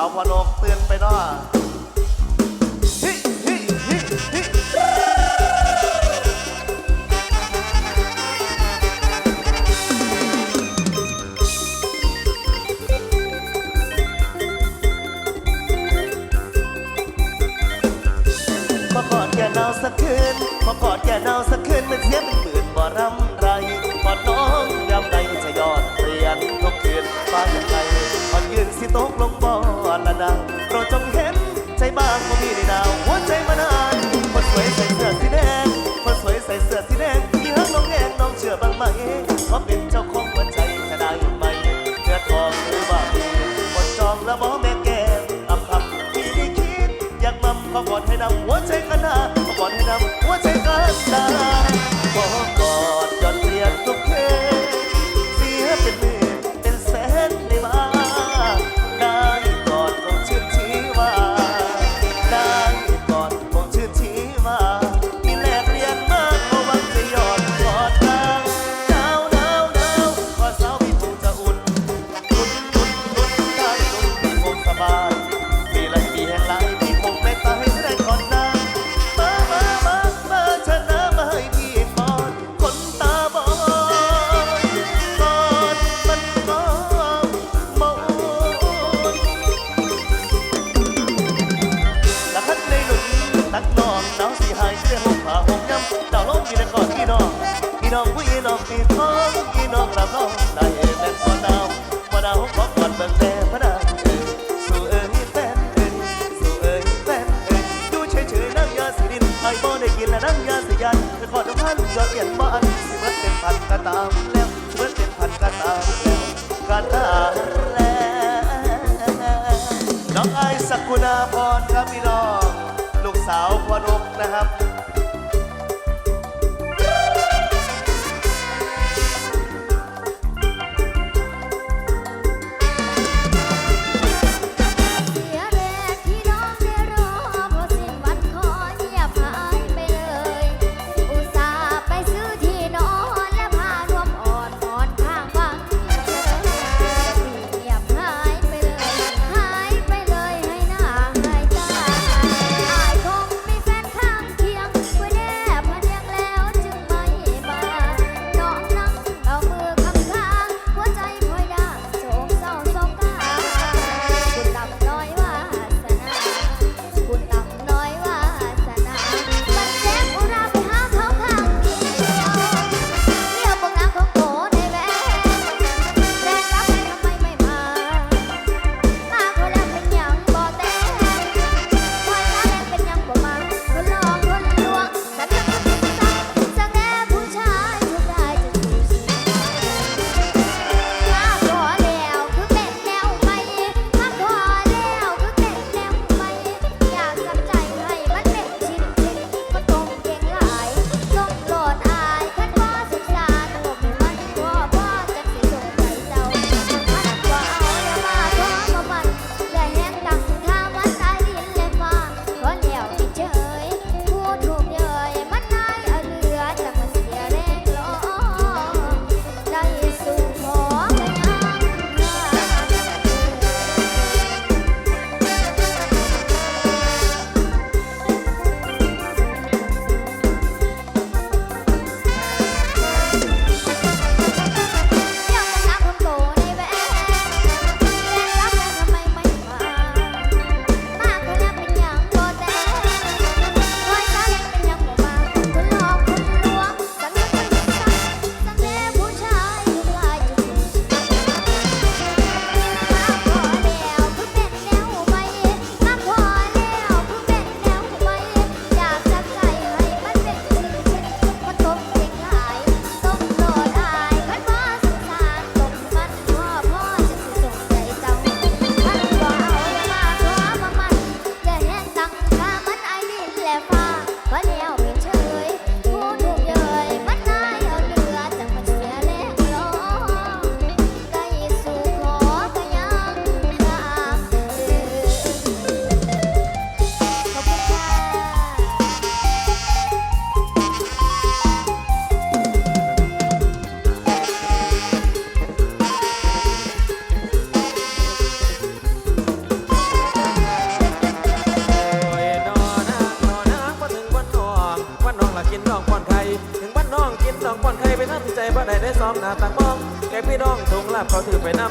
าวพอนกเตือนไปเนาะฮิฮิฮิฮิขอกอดแก่นาวสักคืนขอกอดแก่นาวสักคืนมันเสียเป็นหมื่นบ่รำไรกอดน้องยามใดจะยอดเปลี่ยนทุกคืนฟ้าจะไกลอ่อนยืนสิตกลง บ่อละนางโปรดจงเห็นใจบ้างว่ามีในดาวหัวใจมานานคนสวยใส่เสื้อสีแดงคนสวยใส่เสื้อสีแดงที่ฮักน้องแงงน้องเชื่อบ้างไหมว่าเป็นเจ้าของหัวใจจะได้ไหมเนื้อทองหรือว่ามีคนจองแล้วบอกแม่แก้มอำคำที่ได้คิด อยากมั่มขอกอดให้นำหัวใจกันนาขอกอดให้นำหัวใจกันนา ขอทุกท่านยอดเกียนบ้านสิเบิดเต็มพันก็ตามแล้วเมื่อเต็มพันก็ตามแล้วก็ตามแล้วน้องไอซ์สกุณาพรครับพี่น้องลูกสาวพอนกนะครับ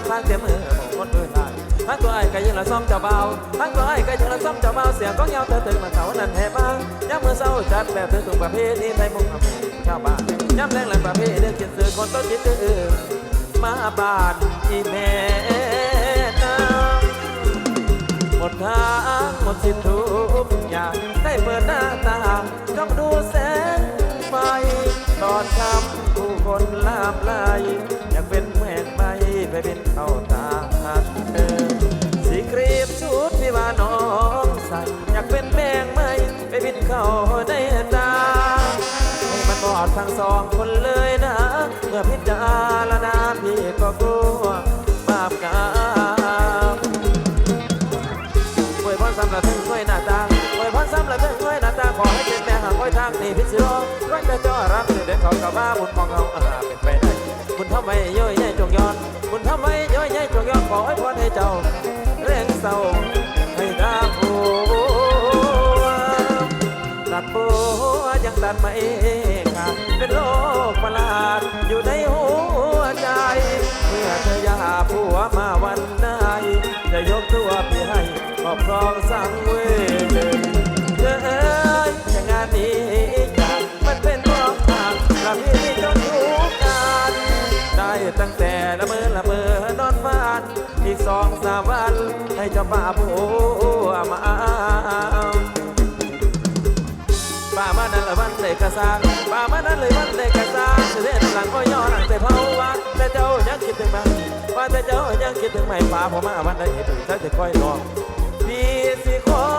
ทางเต็มมือของคนอื่นได้ทั้งตัวไอ้ก็ยังละซ้อมเจ้าเบาทั้งตัวไอ้ก็ยังละซ้อมเจ้าเบาเสียงก้องยาเธอถึงมาเขานั่นแห่บ้างยามมือเศร้าจัดแบบเธอถูกประเภทนี้ไทยมุ่งอำชาวบ้านยามแรงแรงประเภทเรื่องกินซื้อคนต้นจิตอื่นมาบานอีแม่น้ำหมดทางหมดสิ้นทุกอย่างได้เปิดหน้าตางจ้องดูแสงไฟตอนคำผู้คนลามไหลอย ไปไปเป็นเข้าตาเออสีกรีบชุดที่ว่าน้องใส่อยากเป็นแมงไหมไปบินเข้าในตาให้มันบอดทั้งสองคนเลยนะ เมื่อพิจารณาพี่ก็กลัวบาปกรรมอวยพรสำหรับถึงด้วยหน้าตาอวยพรสำหรับถึงด้วยหน้าตาขอให้เป็นแม่หางไว้ทางนี้พิศโลร้อยแต่เจ้ารับเดินเขากับว่าบุญของเขาอาเป็นไปได้ บุญทำไมย่อยใหญ่จงย้อนบุญทำไมย่อยใหญ่จงย้อนขอให้พรให้เจ้าเร่งเศร้าให้ตาผัวตัดบัวยังตัดไม่ขาดเป็นโรคประหลาดอยู่ในหัวใจ เมื่อเธออยาผัวมาวันไหนจะยกตัวพี่ให้ครอบครองสังเวาวันให้เจ้าป่าผัวมาป่ามานั่นละวันเลยกระซางป่ามานั่นเลยวันเลยกระซางเสด็จหลังก็ย่อหลังแต่เผาว่าแต่เจ้ายังคิดถึงมันว่าแต่เจ้ายังคิดถึงไม่ป่าผมมาวันใดเห็นถึงถ้าจะคอยรอพี่สิคอเ